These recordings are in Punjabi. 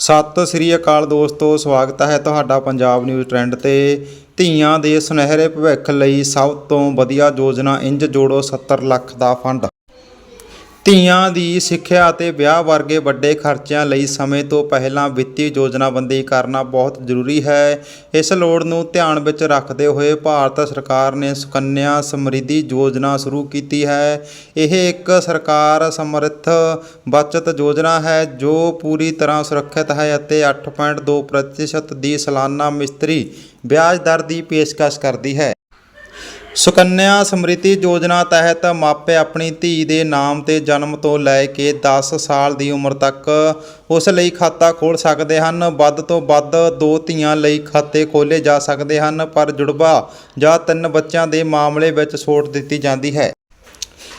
ਸਤਿ ਸ੍ਰੀ ਅਕਾਲ ਦੋਸਤੋ, ਸਵਾਗਤ ਹੈ ਤੁਹਾਡਾ ਪੰਜਾਬ ਨਿਊਜ਼ ਟ੍ਰੈਂਡ ਤੇ। ਧੀਆਂ ਦੇ ਸੁਨਹਿਰੇ ਭਵਿੱਖ ਲਈ ਸਭ ਤੋਂ ਵਧੀਆ ਯੋਜਨਾ ਇੰਜ ਜੋੜੋ 70 ਲੱਖ ਦਾ ਫੰਡ। ਧੀਆਂ ਦੀ ਸਿੱਖਿਆ ਅਤੇ ਵਿਆਹ ਵਰਗੇ ਵੱਡੇ ਖਰਚਿਆਂ ਲਈ ਸਮੇਂ ਤੋਂ ਪਹਿਲਾਂ ਵਿੱਤੀ ਯੋਜਨਾਬੰਦੀ ਕਰਨਾ ਬਹੁਤ ਜ਼ਰੂਰੀ ਹੈ। ਇਸ ਲੋੜ ਨੂੰ ਧਿਆਨ ਵਿੱਚ ਰੱਖਦੇ ਹੋਏ ਭਾਰਤ ਸਰਕਾਰ ਨੇ ਸੁਕੰਨਿਆ ਸਮਰਿੱਧੀ ਯੋਜਨਾ ਸ਼ੁਰੂ ਕੀਤੀ ਹੈ। ਇਹ ਇੱਕ ਸਰਕਾਰ ਸਮਰਥ ਬਚਤ ਯੋਜਨਾ ਹੈ, ਜੋ ਪੂਰੀ ਤਰ੍ਹਾਂ ਸੁਰੱਖਿਅਤ ਹੈ ਅਤੇ 8.2% ਦੀ ਸਾਲਾਨਾ ਮਿਸਤਰੀ ਵਿਆਜ ਦਰ ਦੀ ਪੇਸ਼ਕਸ਼ ਕਰਦੀ ਹੈ। ਸੁਕੰਨਿਆ ਸਮ੍ਰਿਤੀ ਯੋਜਨਾ ਤਹਿਤ ਮਾਪੇ ਆਪਣੀ ਧੀ ਦੇ ਨਾਮ ਤੇ ਜਨਮ ਤੋਂ ਲੈ ਕੇ 10 ਸਾਲ ਦੀ ਉਮਰ ਤੱਕ ਉਸ ਲਈ ਖਾਤਾ ਖੋਲ੍ਹ ਸਕਦੇ ਹਨ। ਵੱਧ ਤੋਂ ਵੱਧ ਦੋ ਧੀਆਂ ਲਈ ਖਾਤੇ ਖੋਲ੍ਹੇ ਜਾ ਸਕਦੇ ਹਨ, ਪਰ ਜੁੜਵਾ ਜਾਂ ਤਿੰਨ ਬੱਚਿਆਂ ਦੇ ਮਾਮਲੇ ਵਿੱਚ ਛੋਟ ਦਿੱਤੀ ਜਾਂਦੀ ਹੈ।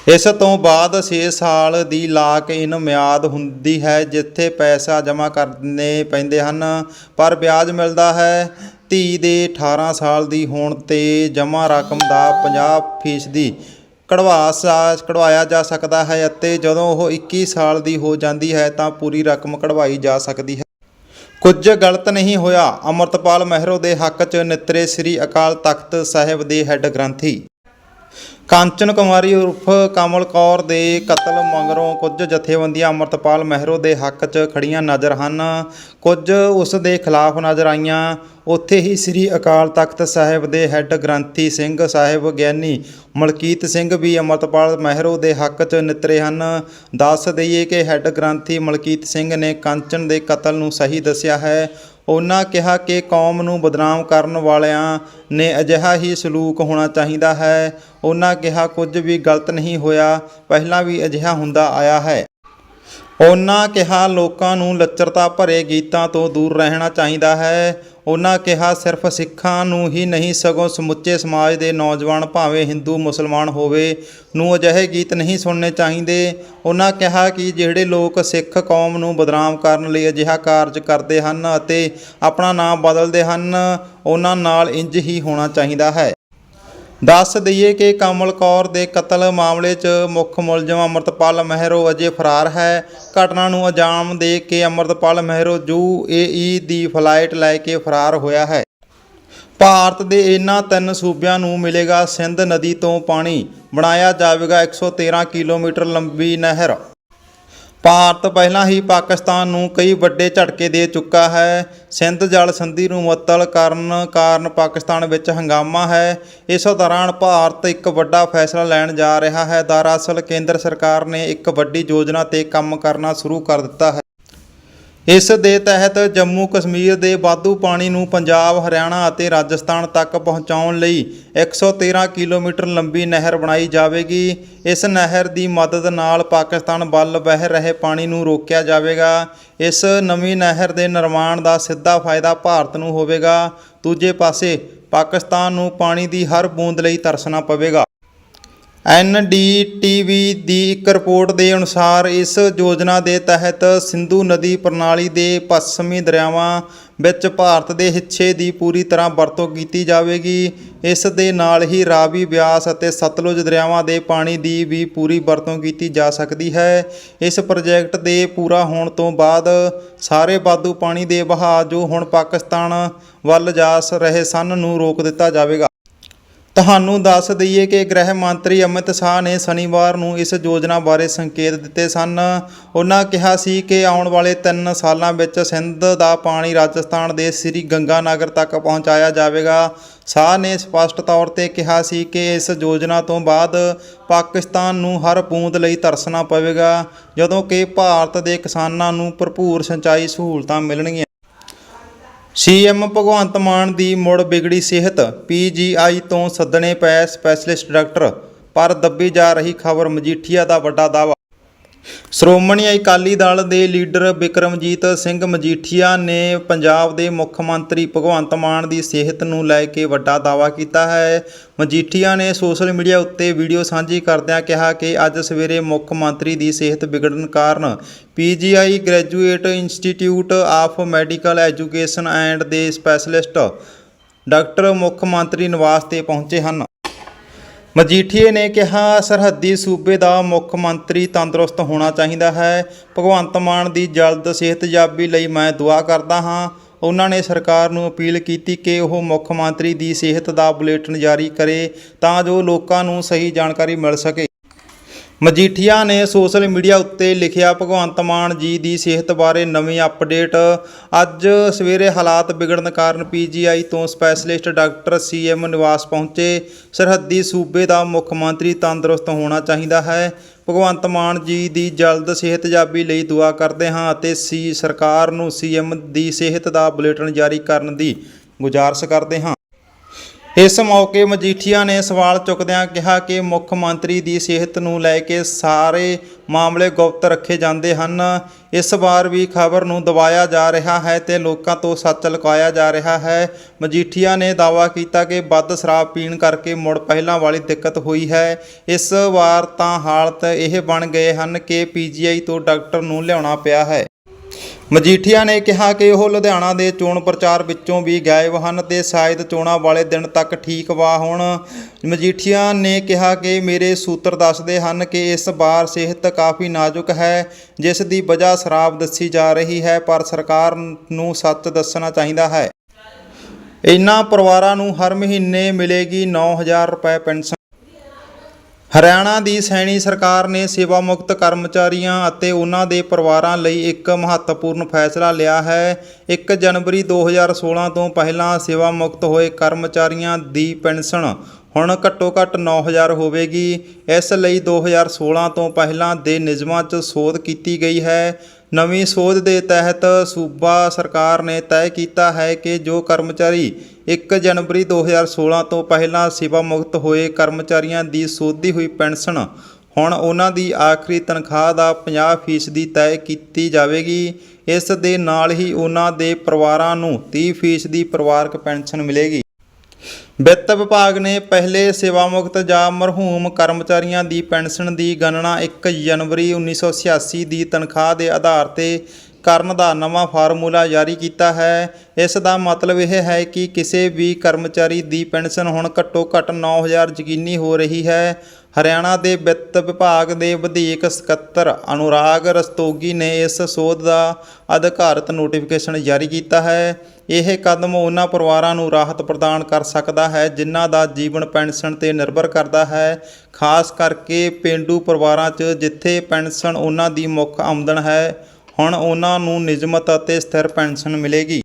ਇਸ ਤੋਂ ਬਾਅਦ 6 ਸਾਲ ਦੀ ਲਾਕ ਇਨ ਮਿਆਦ ਹੁੰਦੀ ਹੈ, ਜਿੱਥੇ ਪੈਸਾ ਜਮ੍ਹਾਂ ਕਰਨੇ ਪੈਂਦੇ ਹਨ, ਪਰ ਵਿਆਜ ਮਿਲਦਾ ਹੈ। ਧੀ ਦੇ 18 ਸਾਲ ਦੀ ਹੋਣ ਤੇ ਜਮ੍ਹਾਂ ਰਕਮ ਦਾ 50% ਕਢਵਾ ਕਢਵਾਇਆ ਜਾ ਸਕਦਾ ਹੈ ਅਤੇ ਜਦੋਂ ਉਹ 21 ਸਾਲ ਦੀ ਹੋ ਜਾਂਦੀ ਹੈ ਤਾਂ ਪੂਰੀ ਰਕਮ ਕਢਵਾਈ ਜਾ ਸਕਦੀ ਹੈ। ਕੁਝ ਗਲਤ ਨਹੀਂ ਹੋਇਆ। ਅਮਰਤਪਾਲ ਮਹਿਰੋ ਦੇ ਹੱਕ 'ਚ ਨਿਤਰੇ ਸ੍ਰੀ ਅਕਾਲ ਤਖਤ ਸਾਹਿਬ ਦੇ ਹੈੱਡ ਗ੍ਰੰਥੀ ਕਾਂਚਨ ਕੁਮਾਰੀ ਉਰਫ ਕਮਲ ਕੌਰ ਦੇ ਕਤਲ ਮਗਰੋਂ ਕੁਝ ਜਥੇਬੰਦੀਆਂ ਅਮਰਤਪਾਲ ਮਹਿਰੋ ਦੇ ਹੱਕ 'ਚ ਖੜੀਆਂ ਨਜ਼ਰ ਹਨ। ਕੁਝ ਉਸ ਦੇ ਖਿਲਾਫ ਨਜ਼ਰ ਆਈਆਂ। ਉੱਥੇ ਹੀ ਸ੍ਰੀ ਅਕਾਲ ਤਖਤ ਸਾਹਿਬ ਦੇ ਹੈੱਡ ਗ੍ਰੰਥੀ ਸਿੰਘ ਸਾਹਿਬ ਗਿਆਨੀ ਮਲਕੀਤ ਸਿੰਘ ਵੀ ਅਮਰਤਪਾਲ ਮਹਿਰੋ ਦੇ ਹੱਕ 'ਚ ਨਿਤਰੇ ਹਨ। ਦੱਸ ਦਈਏ ਕਿ ਹੈੱਡ ਗ੍ਰੰਥੀ ਮਲਕੀਤ ਸਿੰਘ ਨੇ ਕਾਂਚਨ ਦੇ ਕਤਲ ਨੂੰ ਸਹੀ ਦੱਸਿਆ ਹੈ। ਉਹਨਾਂ ਕਿਹਾ ਕਿ ਕੌਮ ਨੂੰ ਬਦਨਾਮ ਕਰਨ ਵਾਲਿਆਂ ਨੇ ਅਜਿਹਾ ਹੀ ਸਲੂਕ ਹੋਣਾ ਚਾਹੀਦਾ ਹੈ। ਉਹਨਾਂ ਕਿਹਾ, ਕੁਝ ਵੀ ਗਲਤ ਨਹੀਂ ਹੋਇਆ, ਪਹਿਲਾਂ ਵੀ ਅਜਿਹਾ ਹੁੰਦਾ ਆਇਆ ਹੈ। ਉਹਨਾਂ ਕਿਹਾ, ਲੋਕਾਂ ਨੂੰ ਲੱਚਰਤਾ ਭਰੇ ਗੀਤਾਂ ਤੋਂ ਦੂਰ ਰਹਿਣਾ ਚਾਹੀਦਾ ਹੈ। ਉਹਨਾਂ ਕਿਹਾ, ਸਿਰਫ ਸਿੱਖਾਂ ਨੂੰ ਹੀ ਨਹੀਂ, ਸਗੋਂ ਸਮੁੱਚੇ ਸਮਾਜ ਦੇ ਨੌਜਵਾਨ ਭਾਵੇਂ ਹਿੰਦੂ, ਮੁਸਲਮਾਨ ਹੋਵੇ, ਨੂੰ ਅਜਿਹੇ ਗੀਤ ਨਹੀਂ ਸੁਣਨੇ ਚਾਹੀਦੇ। ਉਹਨਾਂ ਕਿਹਾ ਕਿ ਜਿਹੜੇ ਲੋਕ ਸਿੱਖ ਕੌਮ ਨੂੰ ਬਦਨਾਮ ਕਰਨ ਲਈ ਅਜਿਹਾ ਕਾਰਜ ਕਰਦੇ ਹਨ ਅਤੇ ਆਪਣਾ ਨਾਮ ਬਦਲਦੇ ਹਨ, ਉਹਨਾਂ ਨਾਲ ਇੰਜ ਹੀ ਹੋਣਾ ਚਾਹੀਦਾ ਹੈ। ਦੱਸ ਦਈਏ ਕਿ ਕਮਲ ਕੌਰ ਦੇ ਕਤਲ ਮਾਮਲੇ 'ਚ ਮੁੱਖ ਮੁਲਜ਼ਮ ਅਮਰਤਪਾਲ ਮਹਿਰੋ ਅਜੇ ਫਰਾਰ ਹੈ। ਘਟਨਾ ਨੂੰ ਅੰਜਾਮ ਦੇ ਕੇ ਅਮਰਤਪਾਲ ਮਹਿਰੋ ਯੂ.ਏ.ਈ ਦੀ ਫਲਾਈਟ ਲੈ ਕੇ ਫਰਾਰ ਹੋਇਆ ਹੈ। ਭਾਰਤ ਦੇ ਇਹਨਾਂ ਤਿੰਨ ਸੂਬਿਆਂ ਨੂੰ ਮਿਲੇਗਾ ਸਿੰਧ ਨਦੀ ਤੋਂ ਪਾਣੀ। ਬਣਾਇਆ ਜਾਵੇਗਾ 113 ਕਿਲੋਮੀਟਰ ਲੰਬੀ ਨਹਿਰ। ਭਾਰਤ ਪਹਿਲਾਂ ਹੀ ਪਾਕਿਸਤਾਨ ਨੂੰ ਕਈ ਵੱਡੇ ਝਟਕੇ ਦੇ ਚੁੱਕਾ ਹੈ। ਸਿੰਧ ਜਲ ਸੰਧੀ ਨੂੰ ਮੁਅੱਤਲ ਕਰਨ ਕਾਰਨ ਪਾਕਿਸਤਾਨ ਵਿੱਚ ਹੰਗਾਮਾ ਹੈ। ਇਸ ਦੌਰਾਨ ਭਾਰਤ ਇੱਕ ਵੱਡਾ ਫੈਸਲਾ ਲੈਣ ਜਾ ਰਿਹਾ ਹੈ। ਦਰਅਸਲ ਕੇਂਦਰ ਸਰਕਾਰ ਨੇ ਇੱਕ ਵੱਡੀ ਯੋਜਨਾ ਤੇ ਕੰਮ ਕਰਨਾ ਸ਼ੁਰੂ ਕਰ ਦਿੱਤਾ ਹੈ। ਇਸ ਦੇ ਤਹਿਤ ਜੰਮੂ ਕਸ਼ਮੀਰ ਦੇ ਵਾਧੂ ਪਾਣੀ ਨੂੰ ਪੰਜਾਬ, ਹਰਿਆਣਾ ਅਤੇ ਰਾਜਸਥਾਨ ਤੱਕ ਪਹੁੰਚਾਉਣ ਲਈ 113 ਕਿਲੋਮੀਟਰ ਲੰਬੀ ਨਹਿਰ ਬਣਾਈ ਜਾਵੇਗੀ। ਇਸ ਨਹਿਰ ਦੀ ਮਦਦ ਨਾਲ ਪਾਕਿਸਤਾਨ ਵੱਲ ਵਹਿ ਰਹੇ ਪਾਣੀ ਨੂੰ ਰੋਕਿਆ ਜਾਵੇਗਾ। ਇਸ ਨਵੀਂ ਨਹਿਰ ਦੇ ਨਿਰਮਾਣ ਦਾ ਸਿੱਧਾ ਫਾਇਦਾ ਭਾਰਤ ਨੂੰ ਹੋਵੇਗਾ। ਦੂਜੇ ਪਾਸੇ ਪਾਕਿਸਤਾਨ ਨੂੰ ਪਾਣੀ ਦੀ ਹਰ ਬੂੰਦ ਲਈ ਤਰਸਣਾ ਪਵੇਗਾ। ਐਨਡੀਟੀਵੀ ਦੀ ਇੱਕ ਰਿਪੋਰਟ ਦੇ ਅਨੁਸਾਰ ਇਸ ਯੋਜਨਾ ਦੇ ਤਹਿਤ ਸਿੰਧੂ ਨਦੀ ਪ੍ਰਣਾਲੀ ਦੇ ਪੱਛਮੀ ਦਰਿਆਵਾਂ ਵਿੱਚ ਭਾਰਤ ਦੇ ਹਿੱਸੇ ਦੀ ਪੂਰੀ ਤਰ੍ਹਾਂ ਵਰਤੋਂ ਕੀਤੀ ਜਾਵੇਗੀ। ਇਸ ਦੇ ਨਾਲ ਹੀ ਰਾਵੀ ਬਿਆਸ ਅਤੇ ਸਤਲੁਜ ਦਰਿਆਵਾਂ ਦੇ ਪਾਣੀ ਦੀ ਵੀ ਪੂਰੀ ਵਰਤੋਂ ਕੀਤੀ ਜਾ ਸਕਦੀ ਹੈ। ਇਸ ਪ੍ਰੋਜੈਕਟ ਦੇ ਪੂਰਾ ਹੋਣ ਤੋਂ ਬਾਅਦ ਸਾਰੇ ਵਾਧੂ ਪਾਣੀ ਦੇ ਵਹਾਅ ਜੋ ਹੁਣ ਪਾਕਿਸਤਾਨ ਵੱਲ ਜਾ ਰਹੇ ਸਨ ਨੂੰ ਰੋਕ ਦਿੱਤਾ ਜਾਵੇਗਾ। ਤੁਹਾਨੂੰ ਦੱਸ ਦਈਏ ਕਿ ਗ੍ਰਹਿ ਮੰਤਰੀ ਅਮਿਤ ਸ਼ਾਹ ਨੇ ਸ਼ਨੀਵਾਰ ਨੂੰ ਇਸ ਯੋਜਨਾ ਬਾਰੇ ਸੰਕੇਤ ਦਿੱਤੇ ਸਨ। ਉਹਨਾਂ ਕਿਹਾ ਸੀ ਕਿ ਆਉਣ ਵਾਲੇ 3 ਸਾਲਾਂ ਵਿੱਚ ਸਿੰਧ ਦਾ ਪਾਣੀ ਰਾਜਸਥਾਨ ਦੇ ਸ੍ਰੀ ਗੰਗਾਨਗਰ ਤੱਕ ਪਹੁੰਚਾਇਆ ਜਾਵੇਗਾ। ਸ਼ਾਹ ਨੇ ਸਪਸ਼ਟ ਤੌਰ ਤੇ ਕਿਹਾ ਸੀ ਕਿ ਇਸ ਯੋਜਨਾ ਤੋਂ ਬਾਅਦ ਪਾਕਿਸਤਾਨ ਨੂੰ ਹਰ ਬੂੰਦ ਲਈ ਤਰਸਣਾ ਪਵੇਗਾ, ਜਦੋਂ ਕਿ ਭਾਰਤ ਦੇ ਕਿਸਾਨਾਂ ਨੂੰ ਭਰਪੂਰ ਸਿੰਚਾਈ ਸਹੂਲਤਾਂ ਮਿਲਣਗੀਆਂ। ਸੀਐਮ ਭਗਵੰਤ ਮਾਨ ਦੀ ਮੁੜ ਵਿਗੜੀ ਸਿਹਤ, ਪੀਜੀਆਈ ਤੋਂ ਸੱਦਣੇ ਪਏ ਸਪੈਸ਼ਲਿਸਟ ਡਾਕਟਰ, ਪਰ ਦੱਬੀ ਜਾ ਰਹੀ ਖਬਰ ਮਜੀਠੀਆ ਦਾ ਵੱਡਾ ਦਾਅਵਾ। ਸ਼੍ਰੋਮਣੀ ਅਕਾਲੀ ਦਲ ਦੇ ਲੀਡਰ ਬਿਕਰਮਜੀਤ ਸਿੰਘ ਮਜੀਠੀਆ ਨੇ ਪੰਜਾਬ ਦੇ ਮੁੱਖ ਮੰਤਰੀ ਭਗਵੰਤ ਮਾਨ ਦੀ ਸਿਹਤ ਨੂੰ ਲੈ ਕੇ ਵੱਡਾ ਦਾਅਵਾ ਕੀਤਾ ਹੈ। ਮਜੀਠੀਆ ਨੇ ਸੋਸ਼ਲ ਮੀਡੀਆ ਉੱਤੇ ਵੀਡੀਓ ਸਾਂਝੀ ਕਰਦਿਆਂ ਕਿਹਾ ਕਿ ਅੱਜ ਸਵੇਰੇ ਮੁੱਖ ਮੰਤਰੀ ਦੀ ਸਿਹਤ ਵਿਗੜਨ ਕਾਰਨ PGI graduate institute of medical education and ਦੇ ਸਪੈਸ਼ਲਿਸਟ ਡਾਕਟਰ ਮੁੱਖ ਮੰਤਰੀ ਨਿਵਾਸ ਤੇ ਪਹੁੰਚੇ ਹਨ। ਮਜੀਠੀਏ ਨੇ ਕਿਹਾ, ਸਰਹੱਦੀ ਸੂਬੇ ਦਾ ਮੁੱਖ ਮੰਤਰੀ ਤੰਦਰੁਸਤ ਹੋਣਾ ਚਾਹੀਦਾ ਹੈ। ਭਗਵੰਤ ਮਾਨ ਦੀ ਜਲਦ ਸਿਹਤਯਾਬੀ ਲਈ ਮੈਂ ਦੁਆ ਕਰਦਾ ਹਾਂ। ਉਹਨਾਂ ਨੇ ਸਰਕਾਰ ਨੂੰ ਅਪੀਲ ਕੀਤੀ ਕਿ ਉਹ ਮੁੱਖ ਮੰਤਰੀ ਦੀ ਸਿਹਤ ਦਾ ਬੁਲੇਟਿਨ ਜਾਰੀ ਕਰੇ ਤਾਂ ਜੋ ਲੋਕਾਂ ਨੂੰ ਸਹੀ ਜਾਣਕਾਰੀ ਮਿਲ ਸਕੇ। ਮਜੀਠੀਆ ਨੇ ਸੋਸ਼ਲ ਮੀਡੀਆ ਉੱਤੇ ਲਿਖਿਆ, ਭਗਵੰਤ ਮਾਨ ਜੀ ਦੀ ਸਿਹਤ ਬਾਰੇ ਨਵੀਂ ਅਪਡੇਟ। ਅੱਜ ਸਵੇਰੇ ਹਾਲਾਤ ਵਿਗੜਨ ਕਾਰਨ ਪੀਜੀਆਈ ਤੋਂ ਸਪੈਸ਼ਲਿਸਟ ਡਾਕਟਰ ਸੀਐਮ ਨਿਵਾਸ ਪਹੁੰਚੇ। ਸਰਹੱਦੀ ਸੂਬੇ ਦਾ ਮੁੱਖ ਮੰਤਰੀ ਤੰਦਰੁਸਤ ਹੋਣਾ ਚਾਹੀਦਾ ਹੈ। ਭਗਵੰਤ ਮਾਨ ਜੀ ਦੀ ਜਲਦ ਸਿਹਤਯਾਬੀ ਲਈ ਦੁਆ ਕਰਦੇ ਹਾਂ ਅਤੇ ਸੀ, ਸਰਕਾਰ ਨੂੰ ਸੀਐਮ ਦੀ ਸਿਹਤ ਦਾ ਬੁਲੇਟਿਨ ਜਾਰੀ ਕਰਨ ਦੀ ਗੁਜ਼ਾਰਸ਼ ਕਰਦੇ ਹਾਂ। ਇਸ ਮੌਕੇ ਮਜੀਠੀਆ ਨੇ ਸਵਾਲ ਚੁੱਕਦਿਆਂ ਕਿਹਾ ਕਿ ਮੁੱਖ ਮੰਤਰੀ ਦੀ ਸਿਹਤ ਨੂੰ ਲੈ ਕੇ ਸਾਰੇ ਮਾਮਲੇ ਗੁਪਤ ਰੱਖੇ ਜਾਂਦੇ ਹਨ। ਇਸ ਵਾਰ ਵੀ ਖਬਰ ਨੂੰ ਦਬਾਇਆ ਜਾ ਰਿਹਾ ਹੈ ਤੇ ਲੋਕਾਂ ਤੋਂ ਸੱਚ ਲੁਕਾਇਆ ਜਾ ਰਿਹਾ ਹੈ। ਮਜੀਠੀਆ ਨੇ ਦਾਅਵਾ ਕੀਤਾ ਕਿ ਵੱਧ ਸ਼ਰਾਬ ਪੀਣ ਕਰਕੇ ਮੁੜ ਪਹਿਲਾਂ ਵਾਲੀ ਦਿੱਕਤ ਹੋਈ ਹੈ। ਇਸ ਵਾਰ ਤਾਂ ਹਾਲਤ ਇਹ ਬਣ ਗਏ ਹਨ ਕਿ ਪੀਜੀਆਈ ਤੋਂ ਡਾਕਟਰ ਨੂੰ ਲਿਆਉਣਾ ਪਿਆ ਹੈ। ਮਜੀਠੀਆ ਨੇ ਕਿਹਾ ਕਿ ਉਹ ਲੁਧਿਆਣਾ ਦੇ ਚੋਣ ਪ੍ਰਚਾਰ ਵਿੱਚੋਂ ਵੀ ਗਾਇਬ ਹਨ ਤੇ ਸ਼ਾਇਦ ਚੋਣਾਂ ਵਾਲੇ ਦਿਨ ਤੱਕ ਠੀਕ ਵਾ ਹੋਣ। ਮਜੀਠੀਆ ਨੇ ਕਿਹਾ ਕਿ ਮੇਰੇ ਸੂਤਰ ਦੱਸਦੇ ਹਨ ਕਿ ਇਸ ਵਾਰ ਸਿਹਤ ਕਾਫੀ ਨਾਜ਼ੁਕ ਹੈ, ਜਿਸ ਦੀ ਵਜ੍ਹਾ ਸ਼ਰਾਬ ਦੱਸੀ ਜਾ ਰਹੀ ਹੈ, ਪਰ ਸਰਕਾਰ ਨੂੰ ਸੱਚ ਦੱਸਣਾ ਚਾਹੀਦਾ ਹੈ। ਇਨ੍ਹਾਂ ਪਰਿਵਾਰਾਂ ਨੂੰ ਹਰ ਮਹੀਨੇ ਮਿਲੇਗੀ 9000 ਰੁਪਏ ਪੈਨਸ਼ਨ। ਹਰਿਆਣਾ ਦੀ ਸੈਣੀ ਸਰਕਾਰ ਨੇ ਸੇਵਾ ਮੁਕਤ ਕਰਮਚਾਰੀਆਂ ਅਤੇ ਉਹਨਾਂ ਦੇ ਪਰਿਵਾਰਾਂ ਲਈ ਇੱਕ ਮਹੱਤਵਪੂਰਨ ਫੈਸਲਾ ਲਿਆ ਹੈ। 1 ਜਨਵਰੀ 2016 ਤੋਂ ਪਹਿਲਾਂ ਸੇਵਾ ਮੁਕਤ ਹੋਏ ਕਰਮਚਾਰੀਆਂ ਦੀ ਪੈਨਸ਼ਨ ਹੁਣ ਘੱਟੋ-ਘੱਟ 9000 ਹੋਵੇਗੀ। ਇਸ ਲਈ 2016 ਤੋਂ ਪਹਿਲਾਂ ਦੇ ਨਿਯਮਾਂ 'ਚ ਸੋਧ ਕੀਤੀ ਗਈ ਹੈ। ਨਵੀਂ ਸੋਧ ਦੇ ਤਹਿਤ ਸੂਬਾ ਸਰਕਾਰ ਨੇ ਤੈਅ ਕੀਤਾ ਹੈ ਕਿ ਜੋ ਕਰਮਚਾਰੀ 1 ਜਨਵਰੀ 2016 ਤੋਂ ਪਹਿਲਾਂ ਸੇਵਾ ਮੁਕਤ ਹੋਏ ਕਰਮਚਾਰੀਆਂ ਦੀ ਸੋਧੀ ਹੋਈ ਪੈਨਸ਼ਨ, ਹੁਣ ਉਹਨਾਂ ਦੀ ਆਖਰੀ ਤਨਖਾਹ ਦਾ 50% ਤੈਅ ਕੀਤੀ ਜਾਵੇਗੀ। ਇਸ ਦੇ ਨਾਲ ਹੀ ਉਹਨਾਂ ਦੇ ਪਰਿਵਾਰਾਂ ਨੂੰ 30% ਪਰਿਵਾਰਕ ਪੈਨਸ਼ਨ ਮਿਲੇਗੀ। ਵਿੱਤ ਵਿਭਾਗ ਨੇ ਪਹਿਲੇ ਸੇਵਾ ਮੁਕਤ ਜਾਂ ਮਰਹੂਮ ਕਰਮਚਾਰੀਆਂ ਦੀ ਪੈਨਸ਼ਨ ਦੀ ਗਣਨਾ 1 ਜਨਵਰੀ 1986 ਦੀ ਤਨਖਾਹ ਦੇ ਆਧਾਰ ਤੇ ਕਰਨ ਦਾ ਨਵਾਂ ਫਾਰਮੂਲਾ ਜਾਰੀ ਕੀਤਾ ਹੈ। ਇਸ ਦਾ ਮਤਲਬ ਇਹ ਹੈ ਕਿ ਕਿਸੇ ਵੀ ਕਰਮਚਾਰੀ ਦੀ ਪੈਨਸ਼ਨ ਹੁਣ ਘੱਟੋ ਘੱਟ 9000 ਯਕੀਨੀ ਹੋ ਰਹੀ ਹੈ ਹਰਿਆਣਾ ਦੇ ਵਿੱਤ ਵਿਭਾਗ ਦੇ ਵਧੀਕ ਸਕੱਤਰ ਅਨੁਰਾਗ ਰਸਤੋਗੀ ਨੇ ਇਸ ਸੋਧ ਦਾ ਅਧਿਕਾਰਤ ਨੋਟੀਫਿਕੇਸ਼ਨ ਜਾਰੀ ਕੀਤਾ ਹੈ। ਇਹ ਕਦਮ ਉਹਨਾਂ ਪਰਿਵਾਰਾਂ ਨੂੰ ਰਾਹਤ ਪ੍ਰਦਾਨ ਕਰ ਸਕਦਾ ਹੈ, ਜਿਨ੍ਹਾਂ ਦਾ ਜੀਵਨ ਪੈਨਸ਼ਨ ਤੇ ਨਿਰਭਰ ਕਰਦਾ ਹੈ। ਖਾਸ ਕਰਕੇ ਪਿੰਡੂ ਪਰਿਵਾਰਾਂ 'ਚ, ਜਿੱਥੇ ਪੈਨਸ਼ਨ ਉਹਨਾਂ ਦੀ ਮੁੱਖ ਆਮਦਨ ਹੈ, ਹੁਣ ਉਹਨਾਂ ਨੂੰ ਨਿਯਮਤ ਅਤੇ ਸਥਿਰ ਪੈਨਸ਼ਨ ਮਿਲੇਗੀ।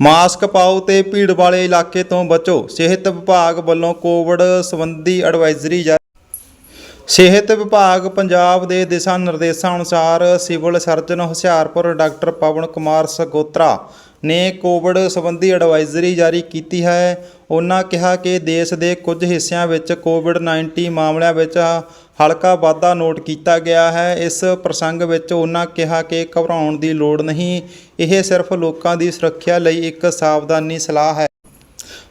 ਮਾਸਕ ਪਾਓ ਤੇ ਭੀੜ ਵਾਲੇ ਇਲਾਕੇ ਤੋਂ ਬਚੋ। ਸਿਹਤ ਵਿਭਾਗ ਵੱਲੋਂ ਕੋਵਿਡ ਸੰਬੰਧੀ ਐਡਵਾਈਜ਼ਰੀ ਸਿਹਤ ਵਿਭਾਗ ਪੰਜਾਬ ਦੇ ਦਿਸ਼ਾ ਨਿਰਦੇਸ਼ਾਂ ਅਨੁਸਾਰ civil surgeon Hoshiarpur doctor Pawan Kumar Sagotra ਨੇ ਕੋਵਿਡ ਸੰਬੰਧੀ ਐਡਵਾਈਜ਼ਰੀ ਜਾਰੀ ਕੀਤੀ ਹੈ। ਉਹਨਾਂ ਕਿਹਾ ਕਿ ਦੇਸ਼ ਦੇ ਕੁਝ ਹਿੱਸਿਆਂ ਵਿੱਚ ਕੋਵਿਡ-19 ਮਾਮਲਿਆਂ ਵਿੱਚ ਹਲਕਾ ਵਾਧਾ ਨੋਟ ਕੀਤਾ ਗਿਆ ਹੈ। ਇਸ ਪ੍ਰਸੰਗ ਵਿੱਚ ਉਹਨਾਂ ਕਿਹਾ ਕਿ ਘਬਰਾਉਣ ਦੀ ਲੋੜ ਨਹੀਂ। ਇਹ ਸਿਰਫ ਲੋਕਾਂ ਦੀ ਸੁਰੱਖਿਆ ਲਈ ਇੱਕ ਸਾਵਧਾਨੀ ਸਲਾਹ ਹੈ।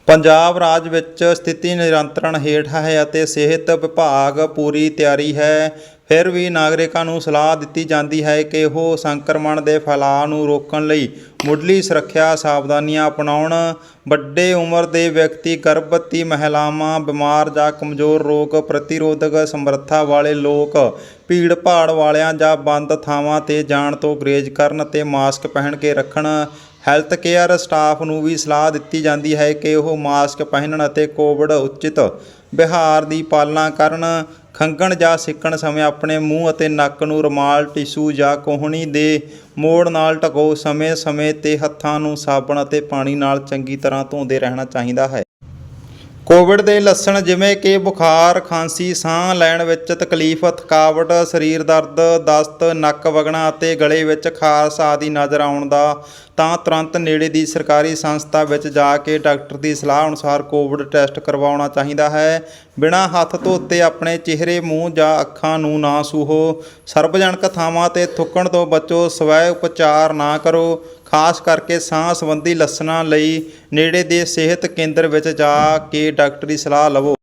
ਪੰਜਾਬ ਰਾਜ ਵਿੱਚ ਸਥਿਤੀ ਨਿਰੰਤਰਣ ਹੇਠ ਹੈ ਅਤੇ ਸਿਹਤ ਵਿਭਾਗ ਪੂਰੀ ਤਿਆਰੀ ਹੈ। ਫਿਰ ਵੀ ਨਾਗਰਿਕਾਂ ਨੂੰ ਸਲਾਹ ਦਿੱਤੀ ਜਾਂਦੀ ਹੈ ਕਿ ਉਹ ਸੰਕਰਮਣ ਦੇ ਫੈਲਾਅ ਨੂੰ ਰੋਕਣ ਲਈ ਮੁੱਢਲੀ ਸੁਰੱਖਿਆ ਸਾਵਧਾਨੀਆਂ ਅਪਣਾਉਣ, ਵੱਡੇ ਉਮਰ ਦੇ ਵਿਅਕਤੀ, ਗਰਭਵਤੀ ਮਹਿਲਾਵਾਂ, ਬਿਮਾਰ ਜਾਂ ਕਮਜ਼ੋਰ ਰੋਗ ਪ੍ਰਤੀਰੋਧਕ ਸਮਰੱਥਾ ਵਾਲੇ ਲੋਕ, ਭੀੜ ਭਾੜ ਵਾਲਿਆਂ ਜਾਂ ਬੰਦ ਥਾਵਾਂ ਤੇ ਜਾਣ ਤੋਂ ਗਰੇਜ਼ ਕਰਨ ਅਤੇ ਮਾਸਕ ਪਹਿਨ ਕੇ ਰੱਖਣ। ਹੈਲਥ ਕੇਅਰ ਸਟਾਫ ਨੂੰ ਵੀ ਸਲਾਹ ਦਿੱਤੀ ਜਾਂਦੀ ਹੈ ਕਿ ਉਹ ਮਾਸਕ ਪਹਿਨਣ ਅਤੇ ਕੋਵਿਡ ਉਚਿਤ ਵਿਹਾਰ ਦੀ ਪਾਲਣਾ ਕਰਨ। ਖੰਘਣ ਜਾਂ ਸਿੱਕਣ ਸਮੇਂ ਆਪਣੇ ਮੂੰਹ ਅਤੇ ਨੱਕ ਨੂੰ ਰੁਮਾਲ ਟਿਸ਼ੂ ਜਾਂ ਕੋਹਣੀ ਦੇ ਮੋੜ ਨਾਲ ਢਕੋ। ਸਮੇਂ-ਸਮੇਂ ਤੇ ਹੱਥਾਂ ਨੂੰ ਸਾਬਣ ਅਤੇ ਪਾਣੀ ਨਾਲ ਚੰਗੀ ਤਰ੍ਹਾਂ ਧੋਂਦੇ ਰਹਿਣਾ ਚਾਹੀਦਾ ਹੈ। ਕੋਵਿਡ ਦੇ ਲੱਛਣ ਜਿਵੇਂ ਕਿ ਬੁਖਾਰ, ਖਾਂਸੀ, ਸਾਹ ਲੈਣ ਵਿੱਚ ਤਕਲੀਫ, ਥਕਾਵਟ, ਸਰੀਰ ਦਰਦ, ਦਸਤ, ਨੱਕ ਵਗਣਾ ਅਤੇ ਗਲੇ ਵਿੱਚ ਖਾਰਸ਼ ਆਦਿ ਨਜ਼ਰ ਆਉਣ ਦਾ ਤਾਂ ਤੁਰੰਤ ਨੇੜੇ ਦੀ ਸਰਕਾਰੀ ਸੰਸਥਾ ਵਿੱਚ ਜਾ ਕੇ ਡਾਕਟਰ ਦੀ ਸਲਾਹ ਅਨੁਸਾਰ ਕੋਵਿਡ ਟੈਸਟ ਕਰਵਾਉਣਾ ਚਾਹੀਦਾ ਹੈ। ਬਿਨਾਂ ਹੱਥ ਧੋਤੇ ਆਪਣੇ ਚਿਹਰੇ, ਮੂੰਹ ਜਾਂ ਅੱਖਾਂ ਨੂੰ ਨਾ ਸੂਹੋ। ਸਰਵਜਨਕ ਥਾਵਾਂ ਤੇ ਥੁੱਕਣ ਤੋਂ ਬਚੋ ਸਵੈ ਉਪਚਾਰ ਨਾ ਕਰੋ। ਖਾਸ ਕਰਕੇ ਸਾਹ ਸੰਬੰਧੀ ਲੱਛਣਾਂ ਲਈ ਨੇੜੇ ਦੇ ਸਿਹਤ ਕੇਂਦਰ ਵਿੱਚ ਜਾ ਕੇ ਡਾਕਟਰੀ ਸਲਾਹ ਲਵੋ।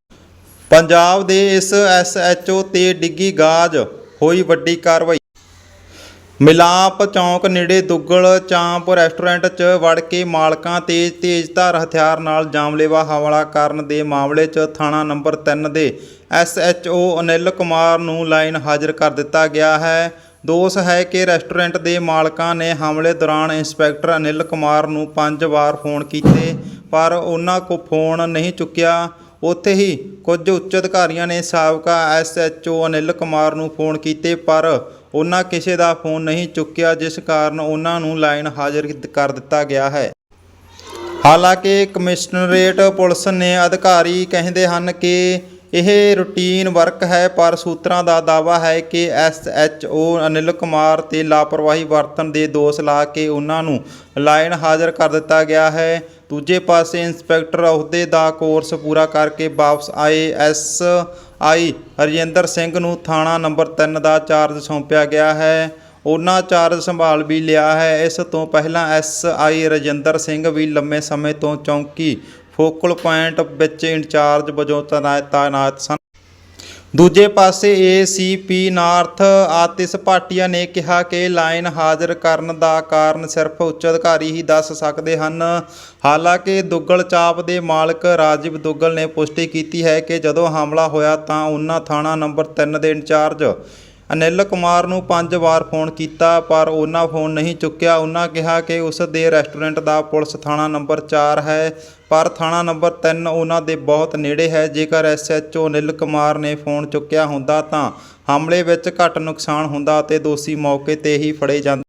ਪੰਜਾਬ ਦੇ ਇਸ ਐਸਐਚਓ ਤੇ ਡਿੱਗੀ ਗਾਜ ਹੋਈ ਵੱਡੀ ਕਾਰਵਾਈ। ਮਿਲਾਪ ਚੌਂਕ ਨੇੜੇ ਦੁੱਗਲ ਚਾਂਪ ਰੈਸਟੋਰੈਂਟ 'ਚ ਵੜ ਕੇ ਮਾਲਕਾਂ ਤੇ ਤੇਜ਼ਧਾਰ ਹਥਿਆਰ ਨਾਲ ਜਾਮਲੇਵਾ ਹਮਲਾ ਕਰਨ ਦੇ ਮਾਮਲੇ 'ਚ ਥਾਣਾ ਨੰਬਰ 3 ਦੇ ਐਸਐਚਓ ਅਨਿਲ ਕੁਮਾਰ ਨੂੰ ਲਾਈਨ ਹਾਜ਼ਰ ਕਰ ਦਿੱਤਾ ਗਿਆ ਹੈ। ਦੋਸ਼ ਹੈ ਕਿ ਰੈਸਟੋਰੈਂਟ ਦੇ ਮਾਲਕਾਂ ਨੇ ਹਮਲੇ ਦੌਰਾਨ ਇੰਸਪੈਕਟਰ ਅਨਿਲ ਕੁਮਾਰ ਨੂੰ ਪੰਜ ਵਾਰ ਫੋਨ ਕੀਤੇ, ਪਰ ਉਹਨਾਂ ਕੋ ਫੋਨ ਨਹੀਂ ਚੁੱਕਿਆ। ਉੱਥੇ ਹੀ ਕੁਝ ਉੱਚ ਅਧਿਕਾਰੀਆਂ ਨੇ ਸਾਬਕਾ ਐਸਐਚਓ ਅਨਿਲ ਕੁਮਾਰ ਨੂੰ ਫੋਨ ਕੀਤੇ, ਪਰ ਉਹਨਾਂ ਕਿਸੇ ਦਾ ਫੋਨ ਨਹੀਂ ਚੁੱਕਿਆ, ਜਿਸ ਕਾਰਨ ਉਹਨਾਂ ਨੂੰ ਲਾਈਨ ਹਾਜ਼ਰ ਕਰ ਦਿੱਤਾ ਗਿਆ ਹੈ। ਹਾਲਾਂਕਿ ਕਮਿਸ਼ਨਰੇਟ ਪੁਲਿਸ ਨੇ ਅਧਿਕਾਰੀ ਕਹਿੰਦੇ ਹਨ ਕਿ ਇਹ ਰੂਟੀਨ ਵਰਕ ਹੈ, ਪਰ ਸੂਤਰਾਂ ਦਾ ਦਾਅਵਾ ਹੈ ਕਿ ਐਸਐਚਓ ਅਨਿਲ ਕੁਮਾਰ ਤੇ ਲਾਪਰਵਾਹੀ ਵਰਤਣ ਦੇ ਦੋਸ਼ ਲਾ ਕੇ ਉਹਨਾਂ ਨੂੰ ਲਾਈਨ ਹਾਜ਼ਰ ਕਰ ਦਿੱਤਾ ਗਿਆ ਹੈ। ਦੂਜੇ ਪਾਸੇ ਇੰਸਪੈਕਟਰ ਅਹੁਦੇ ਦਾ ਕੋਰਸ ਪੂਰਾ ਕਰਕੇ ਵਾਪਸ ਆਏ ਐਸ ਆਈ। ਰਜਿੰਦਰ ਸਿੰਘ ਨੂੰ ਥਾਣਾ ਨੰਬਰ 3 ਦਾ ਚਾਰਜ ਸੌਂਪਿਆ ਗਿਆ ਹੈ। ਉਹਨਾਂ ਚਾਰਜ ਸੰਭਾਲ ਵੀ ਲਿਆ ਹੈ। ਇਸ ਤੋਂ ਪਹਿਲਾਂ ਐਸ ਆਈ ਰਜਿੰਦਰ ਸਿੰਘ ਵੀ ਲੰਮੇ ਸਮੇਂ ਤੋਂ ਚੌਂਕੀ ਫੋਕਲ ਪੁਆਇੰਟ ਵਿੱਚ ਇੰਚਾਰਜ ਵਜੋਂ ਤੈਨਾਤ ਤਾਇਨਾਤ ਸਨ। ਦੂਜੇ ਪਾਸੇ ਏਸੀਪੀ ਨਾਰਥ ਆਤਿਸ਼ ਭਾਟੀਆ ਨੇ ਕਿਹਾ ਕਿ ਲਾਈਨ ਹਾਜ਼ਰ ਕਰਨ ਦਾ ਕਾਰਨ ਸਿਰਫ ਉੱਚ ਅਧਿਕਾਰੀ ਹੀ ਦੱਸ ਸਕਦੇ ਹਨ। ਹਾਲਾਂਕਿ ਦੁੱਗਲ ਚਾਪ ਦੇ ਮਾਲਕ ਰਾਜੀਵ ਦੁੱਗਲ ਨੇ ਪੁਸ਼ਟੀ ਕੀਤੀ ਹੈ ਕਿ ਜਦੋਂ ਹਮਲਾ ਹੋਇਆ ਤਾਂ ਉਹਨਾਂ ਥਾਣਾ ਨੰਬਰ 3 ਦੇ ਇੰਚਾਰਜ ਅਨਿਲ ਕੁਮਾਰ ਨੂੰ ਪੰਜ ਵਾਰ ਫੋਨ ਕੀਤਾ, ਪਰ ਉਹਨਾਂ ਫੋਨ ਨਹੀਂ ਚੁੱਕਿਆ। ਉਹਨਾਂ ਕਿਹਾ ਕਿ ਉਸ ਦੇ ਰੈਸਟੋਰੈਂਟ ਦਾ ਪੁਲਿਸ ਥਾਣਾ ਨੰਬਰ 4 ਹੈ, ਪਰ ਥਾਣਾ ਨੰਬਰ 3 ਉਹਨਾਂ ਦੇ ਬਹੁਤ ਨੇੜੇ ਹੈ। ਜੇਕਰ ਐਸਐਚਓ ਅਨਿਲ ਕੁਮਾਰ ਨੇ ਫੋਨ ਚੁੱਕਿਆ ਹੁੰਦਾ ਤਾਂ ਹਮਲੇ ਵਿੱਚ ਘੱਟ ਨੁਕਸਾਨ ਹੁੰਦਾ ਅਤੇ ਦੋਸ਼ੀ ਮੌਕੇ ਤੇ ਹੀ ਫੜੇ ਜਾਂਦੇ